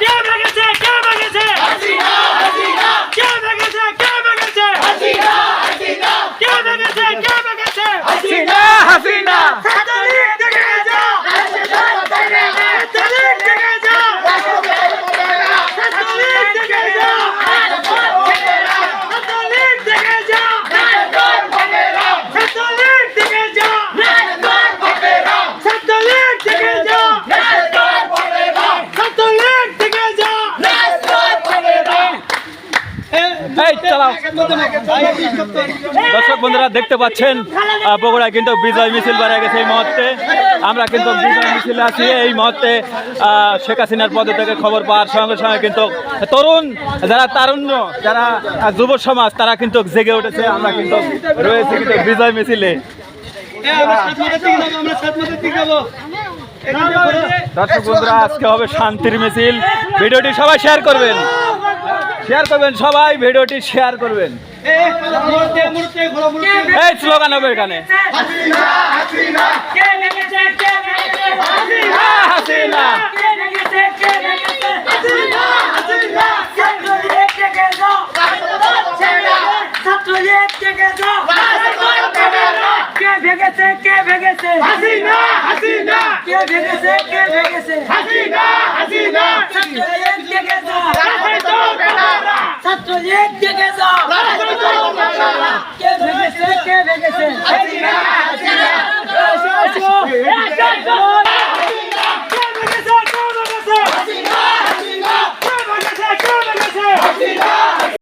Yeah, দর্শক বন্ধুরা, দেখতে পাচ্ছেন বগুড়ায় কিন্তু বিজয় মিছিল বেড়ে গেছে এই মুহূর্তে। আমরা কিন্তু বিজয় মিছিলে আছি। এই মুহূর্তে শেখ হাসিনার পদ থেকে খবর পাওয়ার সঙ্গে সঙ্গে কিন্তু তরুণ, যারা তারুণ্য, যারা যুব সমাজ, তারা কিন্তু জেগে উঠেছে। আমরা কিন্তু রয়েছি কিন্তু বিজয় মিছিলে। দর্শক বন্ধুরা, আজকে হবে শান্তির মিছিল। ভিডিওটি সবাই শেয়ার করবেন। শেয়ার করবেন সবাই ভিডিওটি শেয়ার করবেন এই স্লোগান হবে এখানে হাসিনা হাসিনা কে ভেঙেছে কে ভেঙেছে হাসিনা হাসিনা 主席，谢谢。来。